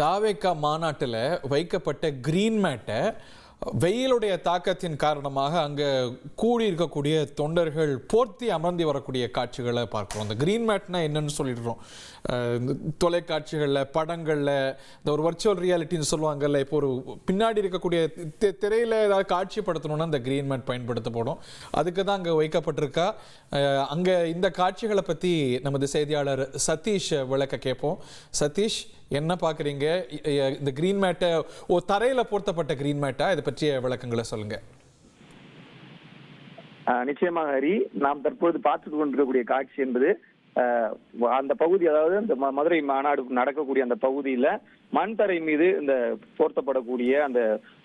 தாவேக்கா மாநாட்டில் வைக்கப்பட்ட கிரீன் மேட்டை வெயிலுடைய தாக்கத்தின் காரணமாக அங்கே கூடி இருக்கக்கூடிய தொண்டர்கள் போர்த்தி அமர்ந்து வரக்கூடிய காட்சிகளை பார்க்குறோம். அந்த கிரீன் மேட்னா என்னன்னு சொல்லிடுறோம். இந்த தொலைக்காட்சிகளில் படங்களில் இந்த ஒரு வர்ச்சுவல் ரியாலிட்டின்னு சொல்லுவாங்கல்ல இப்போ ஒரு பின்னாடி இருக்கக்கூடிய திரையில் ஏதாவது காட்சிப்படுத்தணும்னா இந்த கிரீன் மேட் பயன்படுத்தப்படும். அதுக்கு தான் அங்கே வைக்கப்பட்டிருக்கா. அங்கே இந்த காட்சிகளை பற்றி நமது செய்தியாளர் சதீஷ் விளக்க கேட்போம். சதீஷ் என்ன பார்க்குறீங்க? இந்த கிரீன் மேட்டை ஓ தரையில் பொருத்தப்பட்ட கிரீன் மேட்டா இதை பற்றிய விளக்கங்களை சொல்லுங்க. ஆஹ் நிச்சயமாக ஹரி. நாம் தற்போது பார்த்து கொண்டிருக்கக்கூடிய காட்சி என்பது ஆஹ் அந்த பகுதி அதாவது இந்த மதுரை மாநாடு நடக்கக்கூடிய அந்த பகுதியில மண் தரை மீது இந்த போர்த்தப்படக்கூடிய அந்த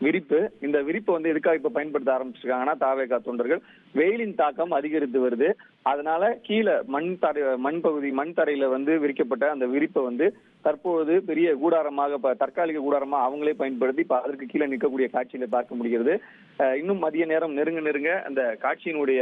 விரிப்பு இந்த விரிப்பு வந்து எதுக்காக இப்ப பயன்படுத்த ஆரம்பிச்சிருக்காங்கன்னா தாவேகா தொண்டர்கள் வெயிலின் தாக்கம் அதிகரித்து வருது. அதனால கீழே மண் தரை மண் பகுதி மண் தரையில வந்து விரிக்கப்பட்ட அந்த விரிப்பை வந்து தற்போது பெரிய கூடாரமாக தற்காலிக கூடாரமா அவங்களே பயன்படுத்தி இப்ப அதற்கு கீழே நிற்கக்கூடிய காட்சியில பார்க்க முடிகிறது. இன்னும் மதிய நேரம் நெருங்க நெருங்க அந்த காட்சியினுடைய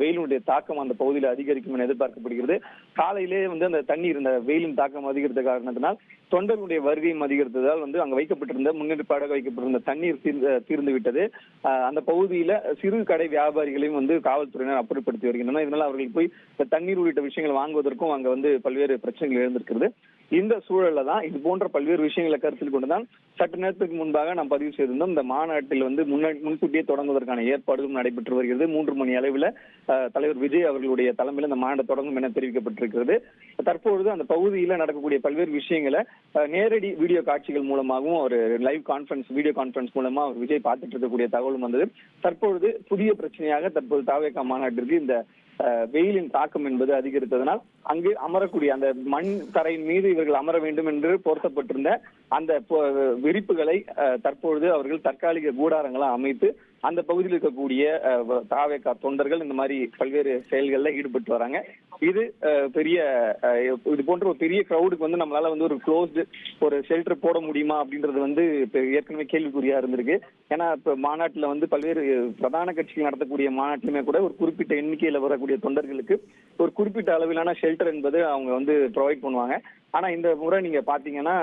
வெயிலினுடைய தாக்கம் அந்த பகுதியில் அதிகரிக்கும் என எதிர்பார்க்கப்படுகிறது. காலையிலே வந்து அந்த தண்ணீர் இந்த வெயிலின் தாக்கம் அதிகரித்த காரணத்தினால் தொண்டர்களுடைய வருகையும் அதிகரித்ததால் வந்து அங்க வைக்கப்பட்டிருந்த முன்னெடுப்பாக வைக்கப்பட்டிருந்த தண்ணீர் தீர்ந்து தீர்ந்து விட்டது அஹ், அந்த பகுதியில சிறு கடை வியாபாரிகளையும் வந்து காவல்துறையினர் அப்புறப்படுத்தி வருகின்றனர். இதனால அவர்கள் போய் தண்ணீர் உள்ளிட்ட விஷயங்கள் வாங்குவதற்கும் அங்க வந்து பல்வேறு பிரச்சனைகள் எழுந்திருக்கிறது. இந்த சூழல்ல தான் இது போன்ற பல்வேறு விஷயங்களை கருத்தில் கொண்டுதான் சற்று நேரத்துக்கு முன்பாக நாம் பதிவு செய்திருந்தோம். இந்த மாநாட்டில் வந்து முன்னாடி முன்கூட்டியே தொடங்குவதற்கான ஏற்பாடுகளும் நடைபெற்று வருகிறது. மூன்று மணி அளவில் தலைவர் விஜய் அவர்களுடைய தலைமையில் இந்த மாநாடு தொடங்கும் என தெரிவிக்கப்பட்டிருக்கிறது. தற்பொழுது அந்த பகுதியில் நடக்கக்கூடிய பல்வேறு விஷயங்களை அஹ், நேரடி வீடியோ காட்சிகள் மூலமாகவும் ஒரு லைவ் கான்ஃபரன்ஸ் வீடியோ கான்ஃபரன்ஸ் மூலமா அவர் விஜய் பார்த்துட்டு இருக்கக்கூடிய தகவலும் வந்தது. தற்பொழுது புதிய பிரச்சனையாக தற்போது தாவேகா மாநாட்டிற்கு இந்த வெயிலின் தாக்கம் என்பது அதிகரித்ததனால் அங்கு அமரக்கூடிய அந்த மண் தரையின் மீது இவர்கள் அமர வேண்டும் என்று பொருத்தப்பட்டிருந்த அந்த விரிப்புகளை அஹ், தற்பொழுது அவர்கள் தற்காலிக கூடாரங்களை அமைத்து அந்த பகுதியில் இருக்கக்கூடிய தாவேக்கா தொண்டர்கள் இந்த மாதிரி பல்வேறு செயல்களில் ஈடுபட்டு வராங்க. இது பெரிய இது போன்ற ஒரு பெரிய க்ரௌடுக்கு வந்து நம்மளால வந்து ஒரு க்ளோஸ்டு ஒரு ஷெல்டர் போட முடியுமா அப்படின்றது வந்து ஏற்கனவே கேள்விக்குறியா இருந்திருக்கு. ஏன்னா இப்ப மாநாட்டுல வந்து பல்வேறு பிரதான கட்சிகள் நடத்தக்கூடிய மாநாட்டிலுமே கூட ஒரு குறிப்பிட்ட எண்ணிக்கையில வரக்கூடிய தொண்டர்களுக்கு ஒரு குறிப்பிட்ட அளவிலான ஷெல்டர் என்பது அவங்க வந்து ப்ரொவைட் பண்ணுவாங்க. ஆனா இந்த முறை நீங்க பாத்தீங்கன்னா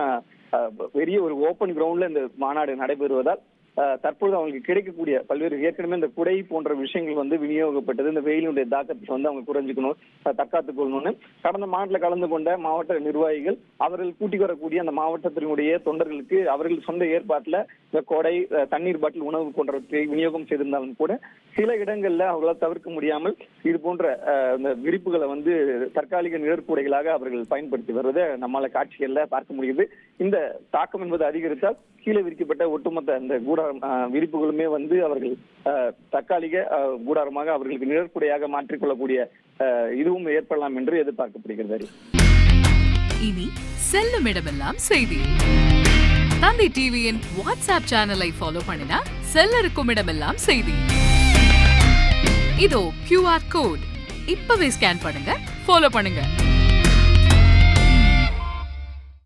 பெரிய ஒரு ஓப்பன் கிரவுண்ட்ல இந்த மாநாடு நடைபெறுவதால் தற்பொழுது அவங்களுக்கு கிடைக்கக்கூடிய பல்வேறு ஏற்கனவே இந்த குடை போன்ற விஷயங்கள் வந்து விநியோகப்பட்டது. இந்த வெயிலுடைய தாக்கத்தை வந்து அவங்க குறைஞ்சிக்கணும் அஹ், தற்காத்துக் கொள்ளணும்னு. கடந்த மாநில கலந்து கொண்ட மாவட்ட நிர்வாகிகள் அவர்கள் கூட்டி வரக்கூடிய அந்த மாவட்டத்தினுடைய தொண்டர்களுக்கு அவர்கள் சொந்த ஏற்பாட்டில் இந்த கொடை தண்ணீர் பாட்டில் உணவு போன்றவற்றை விநியோகம் செய்திருந்தாலும் கூட சில இடங்கள்ல அவர்களால் தவிர்க்க முடியாமல் இது போன்ற இந்த விரிப்புகளை வந்து தற்காலிக நிழற்கூடைகளாக அவர்கள் பயன்படுத்தி வருவதை நம்மால காட்சிகள்ல பார்க்க முடியுது. இந்த தாக்கம் என்பது அதிகரித்தால் கீழே விரிக்கப்பட்ட ஒட்டுமொத்த அந்த கூட விரிப்புகளுமே வந்து அவர்கள் தற்காலிக கூடாரமாக அவர்களுக்கு நிழற்குடையாக மாற்றிக்கொள்ளக்கூடிய இதுவும் ஏற்படலாம் என்று எதிர்பார்க்கப்படுகிறது. இனி செல்லும் இடமெல்லாம் செய்தி. தந்தை டிவியின் வாட்ஸ்அப் சேனலை ஃபாலோ பண்ணினா செல்ல இருக்கும் இடமெல்லாம் செய்தி. இதோ கியூஆர் கோட் இப்பவே ஸ்கேன் பண்ணுங்க ஃபாலோ பண்ணுங்க.